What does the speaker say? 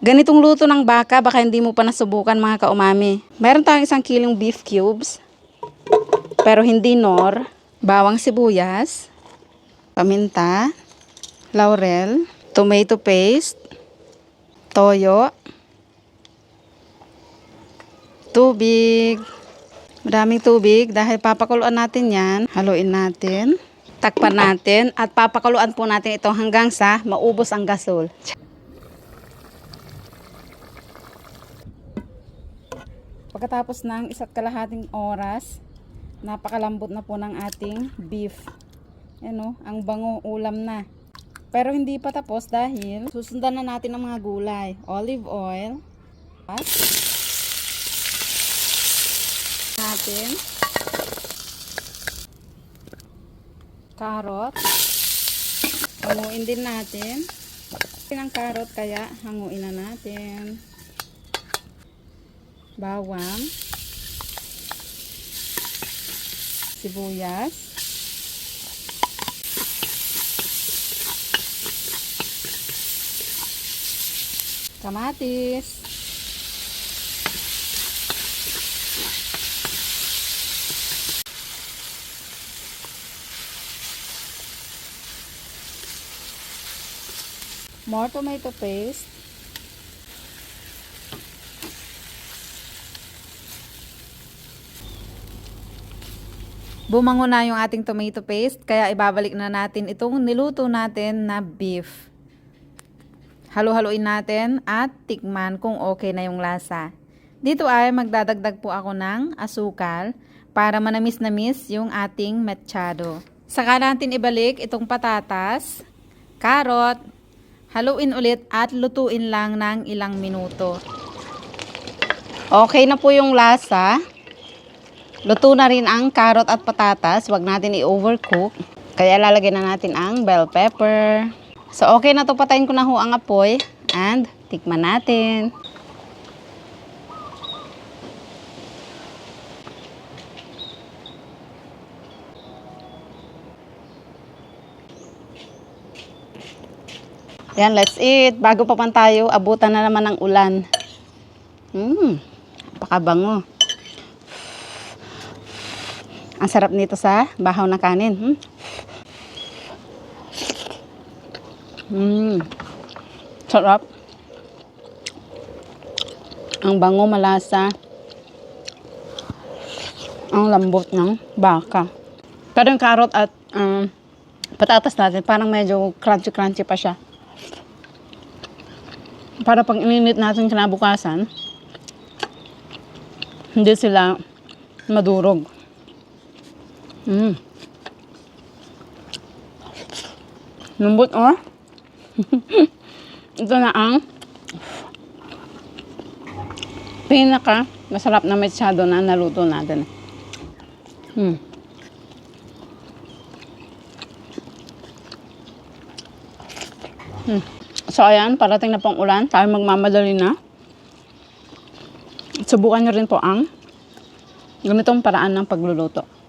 Ganitong luto ng baka, baka hindi mo pa nasubukan mga kaumami. Meron tayong isang kilong beef cubes, pero hindi nor, bawang sibuyas, paminta, laurel, tomato paste, toyo, tubig, Maraming tubig dahil papakuluan natin yan. Haluin natin. Takpan natin at papakuluan po natin ito hanggang sa maubos ang gasol. Pagkatapos ng isa't kalahating oras, napakalambot na po ng ating beef. Yan o, ang bango ulam na. Pero hindi pa tapos dahil susundan na natin ang mga gulay. Olive oil. At natin. Carrot. Hanguin din natin. Ang carrot kaya hanguin na natin. Bawang. Sibuyas. Kamatis. More tomato paste. Bumango na yung ating tomato paste, kaya ibabalik na natin itong niluto natin na beef. Halo-haloin natin at tikman kung okay na yung lasa. Dito ay magdadagdag po ako ng asukal para manamis-namis yung ating mechado. Saka natin ibalik itong patatas, carrot, haluin ulit at lutuin lang ng ilang minuto. Okay na po yung lasa. Luto na rin ang carrot at patatas. Huwag natin i-overcook. Kaya lalagyan na natin ang bell pepper. So, okay na to. Patayin ko na ho ang apoy. And, tikman natin. Yan, let's eat. Bago pa man tayo, abutan na naman ng ulan. Mmm, napakabango. Ang sarap nito sa bahaw na kanin. Hmm? Mmm. Sarap. Ang bango malasa. Ang lambot ng baka. Pero yung carrot at um, patatas natin, parang medyo crunchy-crunchy pa siya. Para pag ininit natin kinabukasan, hindi sila madurog. Mm. Lambot, oh. Ito na ang pinaka masarap na mechado na naluto natin. Hmm. Hmm. So, ayan, parating na pong ulan. Tayo magmamadali na. Subukan nyo rin po ang ganitong paraan ng pagluluto.